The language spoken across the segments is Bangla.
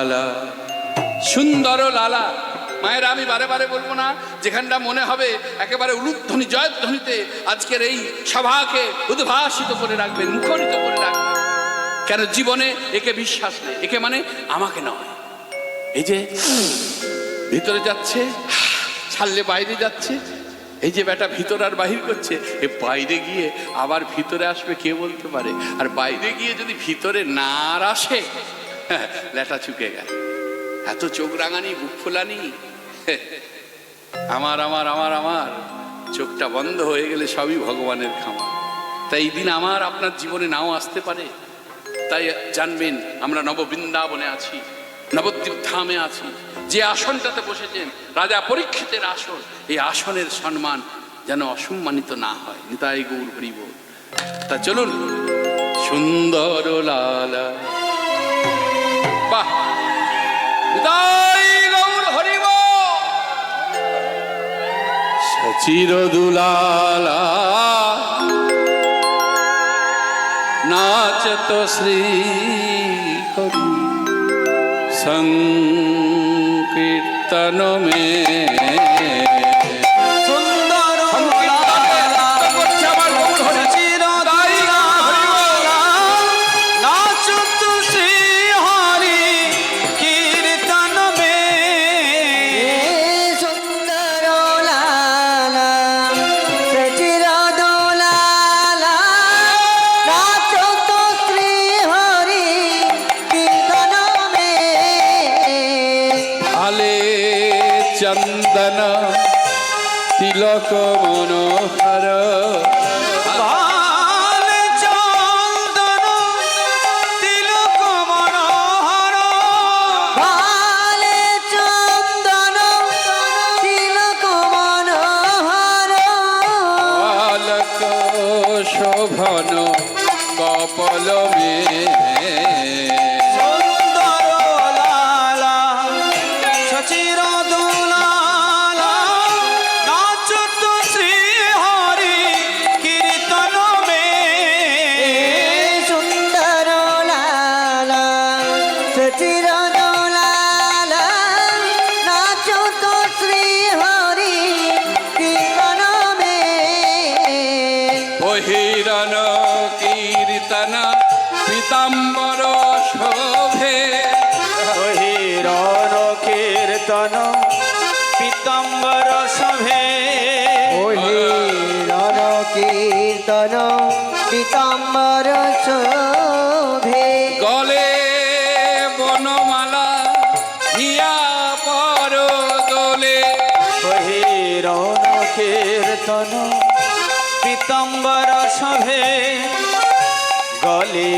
লালা। সুন্দর লালা। মায়ের, আমি বারে বারে বলব না, যেখানটা মনে হবে একেবারে উলুধ্বনি, জয়ধ্বনিতে আজকের এই সভাকে উদ্ভাসিত করে রাখবেন, মুখরিত করে রাখবেন। কেন জীবনে একে বিশ্বাস নেই, একে মানে আমাকে নয়। এই যে, ভিতরে যাচ্ছে, ছাড়লে বাইরে যাচ্ছে, এই যে বেটা ভিতর আর বাহির করছে, এ বাইরে গিয়ে আবার ভিতরে আসবে কে বলতে পারে? আর বাইরে গিয়ে যদি ভিতরে না আর আসে লেটা চুকে গেল এত চোখ রাঙানি, বুক ফুলানি। আমার আমার আমার আমার, চোখটা বন্ধ হয়ে গেলে সবই ভগবানের খামা তাই এই দিন আমার আপনার জীবনে নাও আসতে পারে। তাই জানবেন, আমরা নববৃন্দাবনে আছি নবদ্বীপ ধামে আছি। যে আসনটাতে বসেছেন, রাজা পরীক্ষিতের আসন, এই আসনের সম্মান যেন অসম্মানিত না হয়। নিতাই গৌর হরিব। তা চলুন, সুন্দর লালা। বাহ। গৌর হরিব। সচির দুলালা নাচত শ্রী হরি সংকীর্তন মে চন্দন তিলক মনোহর। বাল চন্দন তিলক পীতাম্বর শোভে হিরণ কীর্তন পীতাম্বর সভে। রণ কীর্তন পীতাম্বর শোভে গলে বনমালা হিয়া পর দোলে। হিরণ কীর্তন পীতাম্বর সভে। গলে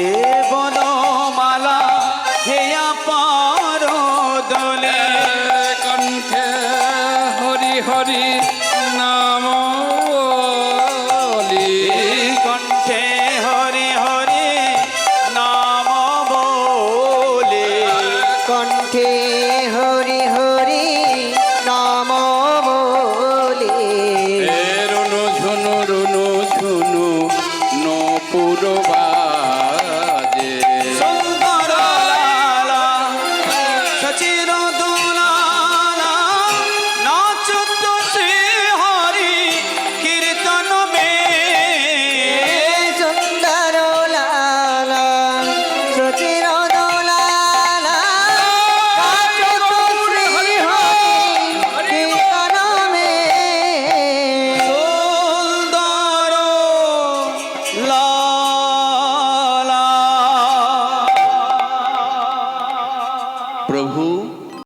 বনমালা হেয়া পর দোলে কণ্ঠে হরি হরি নাম। কণ্ঠে হরি হরি নাম বলে কণ্ঠে